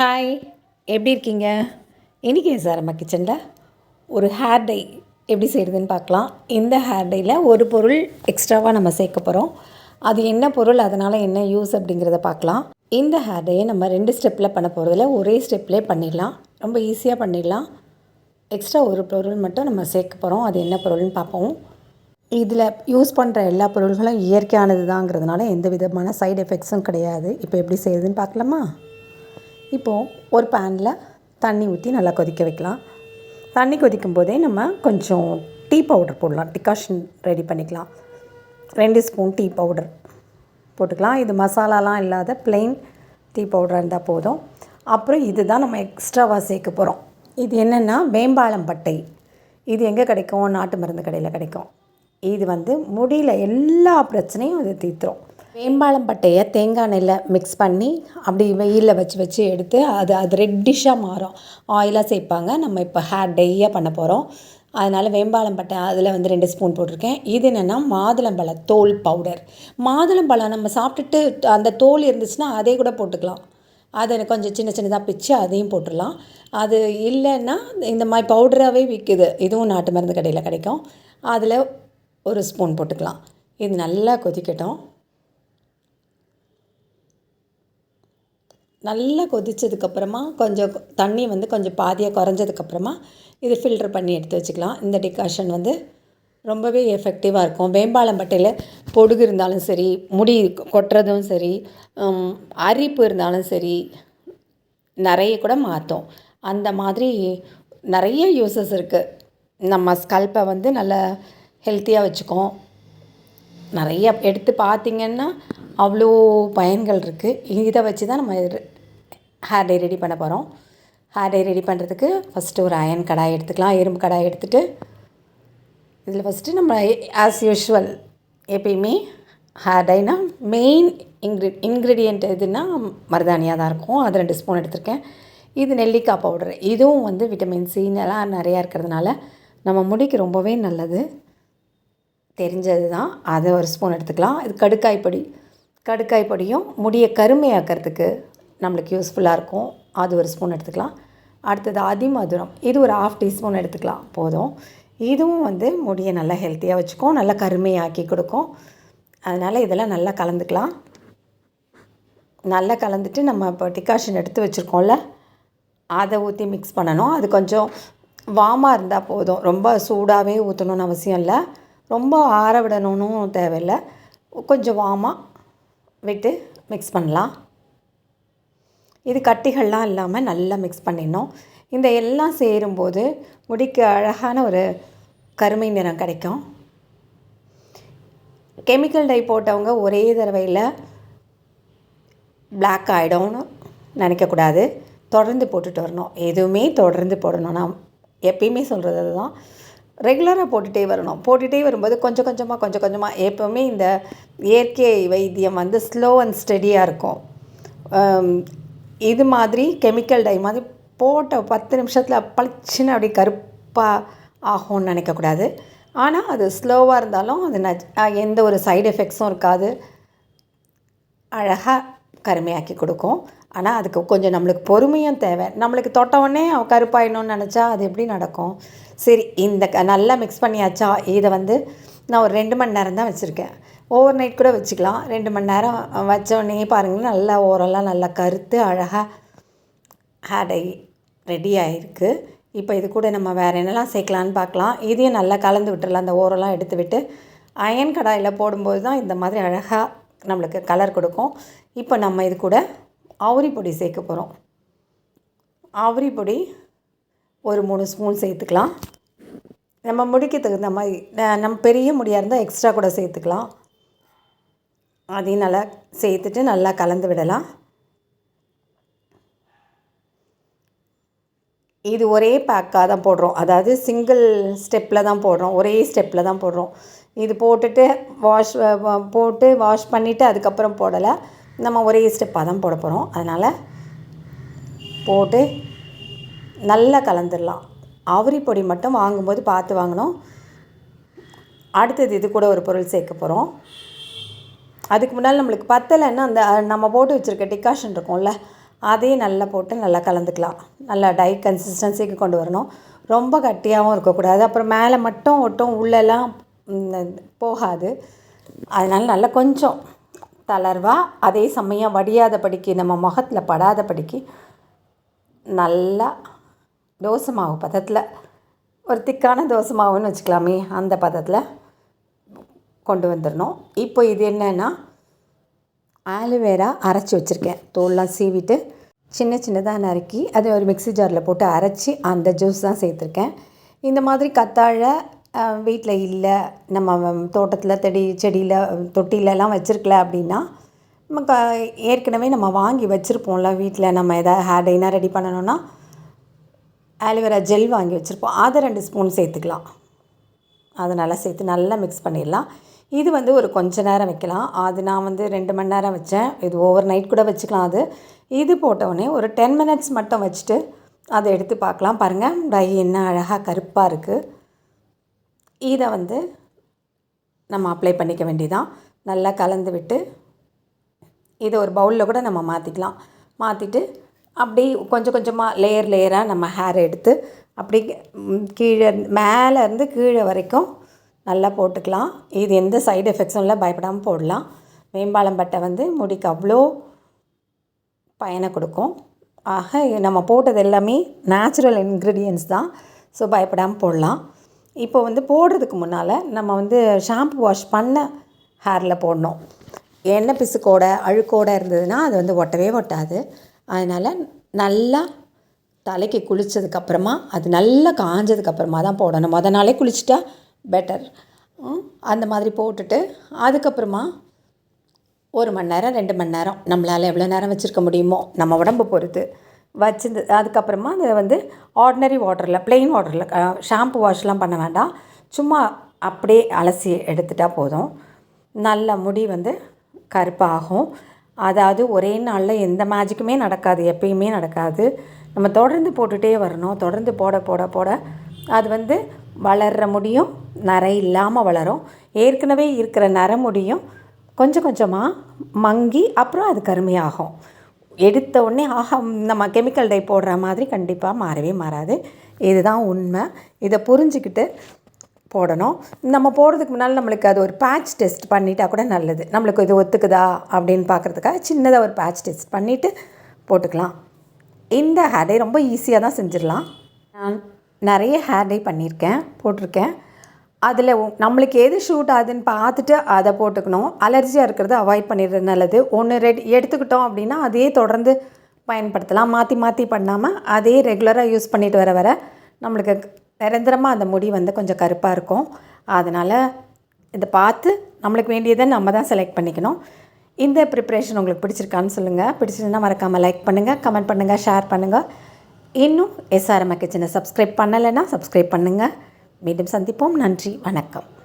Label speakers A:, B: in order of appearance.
A: hi எப்படி இருக்கீங்க இன்றைக்கி சார் நம்ம கிச்சனில் ஒரு ஹேர் டை எப்படி செய்கிறதுன்னு பார்க்கலாம் இந்த ஹேர் டையில் ஒரு பொருள் எக்ஸ்ட்ராவாக நம்ம சேர்க்க போகிறோம் அது என்ன பொருள் அதனால் என்ன யூஸ் அப்படிங்கிறத பார்க்கலாம் இந்த ஹேர் டையை நம்ம ரெண்டு ஸ்டெப்பில் பண்ண போகிறதில்ல ஒரே ஸ்டெப்லே பண்ணிடலாம் ரொம்ப ஈஸியாக பண்ணிடலாம் எக்ஸ்ட்ரா ஒரு பொருள் மட்டும் நம்ம சேர்க்க போகிறோம் அது என்ன பொருள்னு பார்ப்போம் இதில் யூஸ் பண்ணுற எல்லா பொருள்களும் இயற்கையானது தாங்கிறதுனால எந்த விதமான சைடு எஃபெக்ட்ஸும் கிடையாது இப்போ எப்படி செய்யுதுன்னு பார்க்கலாமா இப்போது ஒரு பேனில் தண்ணி ஊற்றி நல்லா கொதிக்க வைக்கலாம் தண்ணி கொதிக்கும் போதே நம்ம கொஞ்சம் டீ பவுடர் போடலாம் டிகாஷன் ரெடி பண்ணிக்கலாம் ரெண்டு ஸ்பூன் டீ பவுடர் போட்டுக்கலாம் இது மசாலாலாம் இல்லாத பிளெயின் டீ பவுடராக இருந்தால் போதும் அப்புறம் இது தான் நம்ம எக்ஸ்ட்ராவாக சேர்க்க போகிறோம் இது என்னென்னா வேம்பாளம் பட்டை இது எங்கே கிடைக்கும் நாட்டு மருந்து கடையில் கிடைக்கும் இது வந்து முடியில் எல்லா பிரச்சனையும் அது தீர்த்துரும் வேம்பாளம் பட்டையை தேங்காய் நெல்லை மிக்ஸ் பண்ணி அப்படி வெயிலில் வச்சு வச்சு எடுத்து அது அது ரெட்டிஷாக மாறும் ஆயிலாக சேர்ப்பாங்க நம்ம இப்போ ஹேர் டெய்யாக பண்ண போகிறோம் அதனால் வேம்பாலம் பட்டை அதில் வந்து ரெண்டு ஸ்பூன் போட்டிருக்கேன் இது என்னென்னா மாதுளம்பழ தோல் பவுடர் மாதுளம்பழம் நம்ம சாப்பிட்டுட்டு அந்த தோல் இருந்துச்சுன்னா அதே கூட போட்டுக்கலாம் அதை கொஞ்சம் சின்ன சின்னதாக பிச்சு அதையும் போட்டுடலாம் அது இல்லைன்னா இந்த மாதிரி பவுடராகவே விற்கிது இதுவும் நாட்டு மருந்து கடையில் கிடைக்கும் அதில் ஒரு ஸ்பூன் போட்டுக்கலாம் இது நல்லா கொதிக்கட்டும் நல்லா கொதித்ததுக்கப்புறமா கொஞ்சம் தண்ணி வந்து கொஞ்சம் பாதியாக குறைஞ்சதுக்கப்புறமா இது ஃபில்டர் பண்ணி எடுத்து வச்சுக்கலாம் இந்த டிகாஷன் வந்து ரொம்பவே எஃபெக்டிவாக இருக்கும் பட்டையில் பொடுகு இருந்தாலும் சரி முடி கொட்டுறதும் சரி அரிப்பு இருந்தாலும் சரி நிறைய கூட மாற்றும் அந்த மாதிரி நிறைய யூசஸ் இருக்குது நம்ம ஸ்கல்ப்பை வந்து நல்லா ஹெல்த்தியாக வச்சுக்கோம் நிறைய எடுத்து பார்த்திங்கன்னா அவ்வளோ பயன்கள் இருக்குது இதை வச்சு தான் நம்ம ஹேர் டே ரெடி பண்ண போகிறோம் ஹேர் டே ரெடி பண்ணுறதுக்கு ஃபஸ்ட்டு ஒரு அயன் கடாய் எடுத்துக்கலாம் இரும்பு கடாய் எடுத்துகிட்டு இதில் ஃபஸ்ட்டு நம்ம ஆஸ் யூஷுவல் எப்பயுமே ஹேர் டைனா மெயின் இன்க்ரி இன்க்ரீடியண்ட் எதுனா மருதாணியாக தான் இருக்கும் அது ரெண்டு ஸ்பூன் எடுத்திருக்கேன் இது நெல்லிக்காய் பவுடர் இதுவும் வந்து விட்டமின் சின்னெல்லாம் நிறையா இருக்கிறதுனால நம்ம முடிக்கு ரொம்பவே நல்லது தெரிஞ்சது தான் அதை ஒரு ஸ்பூன் எடுத்துக்கலாம் இது கடுக்காய் பொடி கடுக்காய் பொடியும் முடியை கருமையாக்கிறதுக்கு நம்மளுக்கு யூஸ்ஃபுல்லாக இருக்கும் அது ஒரு ஸ்பூன் எடுத்துக்கலாம் அடுத்தது அதிமதுரம் இது ஒரு ஆஃப் டீஸ்பூன் எடுத்துக்கலாம் போதும் இதுவும் வந்து முடியை நல்லா ஹெல்த்தியாக வச்சுக்கும் நல்லா கருமையாக்கி கொடுக்கும் அதனால் இதெல்லாம் நல்லா கலந்துக்கலாம் நல்லா கலந்துட்டு நம்ம இப்போ டிகாஷன் எடுத்து வச்சுருக்கோம்ல அதை ஊற்றி மிக்ஸ் பண்ணணும் அது கொஞ்சம் வாமாக இருந்தால் போதும் ரொம்ப சூடாகவே ஊற்றணும்னு அவசியம் இல்லை ரொம்ப ஆற விடணும்னு தேவையில்லை கொஞ்சம் வாமாக விட்டு மிக்ஸ் பண்ணலாம் இது கட்டிகள்லாம் இல்லாமல் நல்லா மிக்ஸ் பண்ணிடணும் இந்த எல்லாம் சேரும்போது முடிக்கு அழகான ஒரு கருமை நிறம் கிடைக்கும் கெமிக்கல் டை போட்டவங்க ஒரே தடவையில் பிளாக் ஆகிடும்னு நினைக்கக்கூடாது தொடர்ந்து போட்டுட்டு வரணும் எதுவுமே தொடர்ந்து போடணும் நான் எப்பயுமே சொல்கிறது அதுதான் ரெகுலராக போட்டுகிட்டே வரணும் போட்டுகிட்டே வரும்போது கொஞ்சம் கொஞ்சமாக கொஞ்சம் கொஞ்சமாக எப்போவுமே இந்த இயற்கை வைத்தியம் வந்து ஸ்லோ அண்ட் ஸ்டெடியாக இருக்கும் இது மாதிரி கெமிக்கல் டை மாதிரி போட்ட பத்து நிமிஷத்தில் பளிச்சுன்னு அப்படி கருப்பாக ஆகும்னு நினைக்கக்கூடாது ஆனால் அது ஸ்லோவாக இருந்தாலும் அது ந எந்த ஒரு சைடு எஃபெக்ட்ஸும் இருக்காது அழகாக கருமையாக்கி கொடுக்கும் ஆனால் அதுக்கு கொஞ்சம் நம்மளுக்கு பொறுமையும் தேவை நம்மளுக்கு தொட்டவுடனே கருப்பாயிடணும்னு நினச்சா அது எப்படி நடக்கும் சரி இந்த நல்லா மிக்ஸ் பண்ணியாச்சா இதை வந்து நான் ஒரு ரெண்டு மணி நேரம் தான் வச்சுருக்கேன் ஓவர் நைட் கூட வச்சுக்கலாம் ரெண்டு மணி நேரம் வச்சோடனே பாருங்கள் நல்லா ஓரெல்லாம் நல்லா கருத்து அழகாக ஹேடை ரெடி ஆகிருக்கு இப்போ இது கூட நம்ம வேறு என்னெல்லாம் சேர்க்கலான்னு பார்க்கலாம் இதையும் நல்லா கலந்து விட்டுரலாம் அந்த ஓரெல்லாம் எடுத்து விட்டு அயன் கடாயில் போடும்போது தான் இந்த மாதிரி அழகாக நம்மளுக்கு கலர் கொடுக்கும் இப்போ நம்ம இது கூட அவுரி பொடி சேர்க்க போகிறோம் அவுரி பொடி ஒரு மூணு ஸ்பூன் சேர்த்துக்கலாம் நம்ம முடிக்க தகுந்த மாதிரி நம்ம பெரிய முடியாக இருந்தால் எக்ஸ்ட்ரா கூட சேர்த்துக்கலாம் அதையும் நல்லா சேர்த்துட்டு நல்லா கலந்து விடலாம் இது ஒரே பேக்காக தான் போடுறோம் அதாவது சிங்கிள் ஸ்டெப்பில் தான் போடுறோம் ஒரே ஸ்டெப்பில் தான் போடுறோம் இது போட்டுட்டு வாஷ் போட்டு வாஷ் பண்ணிவிட்டு அதுக்கப்புறம் போடலை நம்ம ஒரே ஸ்டெப்பாக தான் போட போகிறோம் அதனால் போட்டு நல்லா கலந்துடலாம் அவரி பொடி மட்டும் வாங்கும்போது பார்த்து வாங்கினோம் அடுத்தது இது கூட ஒரு பொருள் சேர்க்க போகிறோம் அதுக்கு முன்னால் நம்மளுக்கு பத்தலைன்னா அந்த நம்ம போட்டு வச்சுருக்க டிகாஷன் இருக்கும்ல அதையும் நல்லா போட்டு நல்லா கலந்துக்கலாம் நல்லா டை கன்சிஸ்டன்சிக்கு கொண்டு வரணும் ரொம்ப கட்டியாகவும் இருக்கக்கூடாது அப்புறம் மேலே மட்டும் ஒட்டும் உள்ளெல்லாம் போகாது அதனால் நல்லா கொஞ்சம் தளர்வாக அதே சமயம் படிக்கு நம்ம முகத்தில் படாதபடிக்கு நல்லா தோசை மாவு பதத்தில் ஒரு திக்கான தோசை மாவுன்னு வச்சுக்கலாமே அந்த பதத்தில் கொண்டு வந்துடணும் இப்போ இது என்னென்னா ஆலோவேரா அரைச்சி வச்சுருக்கேன் தோல்லாம் சீவிட்டு சின்ன சின்னதாக நறுக்கி அதை ஒரு மிக்சி ஜாரில் போட்டு அரைச்சி அந்த ஜூஸ் தான் சேர்த்துருக்கேன் இந்த மாதிரி கத்தாழ வீட்டில் இல்லை நம்ம தோட்டத்தில் செடி செடியில் தொட்டிலெலாம் வச்சுருக்கல அப்படின்னா நம்ம க ஏற்கனவே நம்ம வாங்கி வச்சுருப்போம்ல வீட்டில் நம்ம எதாவது ஹேர் டைனாக ரெடி பண்ணணும்னா ஆலோவேரா ஜெல் வாங்கி வச்சுருப்போம் அதை ரெண்டு ஸ்பூன் சேர்த்துக்கலாம் அதை நல்லா சேர்த்து நல்லா மிக்ஸ் பண்ணிடலாம் இது வந்து ஒரு கொஞ்ச நேரம் வைக்கலாம் அது நான் வந்து ரெண்டு மணி நேரம் வச்சேன் இது ஓவர் நைட் கூட வச்சுக்கலாம் அது இது போட்டவுடனே ஒரு டென் மினிட்ஸ் மட்டும் வச்சுட்டு அதை எடுத்து பார்க்கலாம் பாருங்கள் டை என்ன அழகாக கருப்பாக இருக்குது இதை வந்து நம்ம அப்ளை பண்ணிக்க வேண்டியதான் நல்லா கலந்து விட்டு இதை ஒரு பவுலில் கூட நம்ம மாற்றிக்கலாம் மாற்றிட்டு அப்படி கொஞ்சம் கொஞ்சமாக லேயர் லேயராக நம்ம ஹேர் எடுத்து அப்படி கீழே மேலேருந்து கீழே வரைக்கும் நல்லா போட்டுக்கலாம் இது எந்த சைடு எஃபெக்ட்ஸும் இல்லை பயப்படாமல் போடலாம் மேம்பாலம் பட்டை வந்து முடிக்கு அவ்வளோ பயனை கொடுக்கும் ஆக நம்ம போட்டது எல்லாமே நேச்சுரல் இன்க்ரீடியன்ஸ் தான் ஸோ பயப்படாமல் போடலாம் இப்போ வந்து போடுறதுக்கு முன்னால் நம்ம வந்து ஷாம்பு வாஷ் பண்ண ஹேரில் போடணும் எண்ணெய் பிசுக்கோட அழுக்கோட இருந்ததுன்னா அது வந்து ஒட்டவே ஒட்டாது அதனால் நல்லா தலைக்கு குளித்ததுக்கப்புறமா அது நல்லா காஞ்சதுக்கப்புறமா தான் போடணும் மொதல் நாளே குளிச்சுட்டா பெட்டர் அந்த மாதிரி போட்டுட்டு அதுக்கப்புறமா ஒரு மணி நேரம் ரெண்டு மணி நேரம் நம்மளால் எவ்வளோ நேரம் வச்சுருக்க முடியுமோ நம்ம உடம்பு பொறுத்து வச்சிருந்து அதுக்கப்புறமா அதை வந்து ஆர்டினரி வாட்டரில் ப்ளெயின் வாட்டரில் ஷாம்பு வாஷ்லாம் பண்ண வேண்டாம் சும்மா அப்படியே அலசி எடுத்துட்டால் போதும் நல்ல முடி வந்து கருப்பாகும் அதாவது ஒரே நாளில் எந்த மேஜிக்குமே நடக்காது எப்பயுமே நடக்காது நம்ம தொடர்ந்து போட்டுகிட்டே வரணும் தொடர்ந்து போட போட போட அது வந்து வளர்கிற முடியும் நரை இல்லாமல் வளரும் ஏற்கனவே இருக்கிற நர முடியும் கொஞ்சம் கொஞ்சமாக மங்கி அப்புறம் அது கருமையாகும் எடுத்த உடனே ஆஹா நம்ம கெமிக்கல் டை போடுற மாதிரி கண்டிப்பாக மாறவே மாறாது இதுதான் உண்மை இதை புரிஞ்சுக்கிட்டு போடணும் நம்ம போடுறதுக்கு முன்னால் நம்மளுக்கு அது ஒரு பேட்ச் டெஸ்ட் பண்ணிட்டா கூட நல்லது நம்மளுக்கு இது ஒத்துக்குதா அப்படின்னு பார்க்குறதுக்காக சின்னதாக ஒரு பேட்ச் டெஸ்ட் பண்ணிவிட்டு போட்டுக்கலாம் இந்த ஹேடை ரொம்ப ஈஸியாக தான் செஞ்சிடலாம் நிறைய ஹேர் டை பண்ணியிருக்கேன் போட்டிருக்கேன் அதில் நம்மளுக்கு எது ஷூட் ஆகுதுன்னு பார்த்துட்டு அதை போட்டுக்கணும் அலர்ஜியாக இருக்கிறத அவாய்ட் பண்ணிடுறது நல்லது ஒன்று ரெட் எடுத்துக்கிட்டோம் அப்படின்னா அதையே தொடர்ந்து பயன்படுத்தலாம் மாற்றி மாற்றி பண்ணாமல் அதே ரெகுலராக யூஸ் பண்ணிட்டு வர வர நம்மளுக்கு நிரந்தரமாக அந்த முடி வந்து கொஞ்சம் கருப்பாக இருக்கும் அதனால் இதை பார்த்து நம்மளுக்கு வேண்டியதை நம்ம தான் செலக்ட் பண்ணிக்கணும் இந்த ப்ரிப்ரேஷன் உங்களுக்கு பிடிச்சிருக்கான்னு சொல்லுங்கள் பிடிச்சிருந்தால் மறக்காமல் லைக் பண்ணுங்கள் கமெண்ட் பண்ணுங்கள் ஷேர் பண்ணுங்கள் இன்னும் எஸ்ஆர்எம் கிச்சனை சப்ஸ்கிரைப் பண்ணலைன்னா சப்ஸ்கிரைப் பண்ணுங்கள் மீண்டும் சந்திப்போம் நன்றி வணக்கம்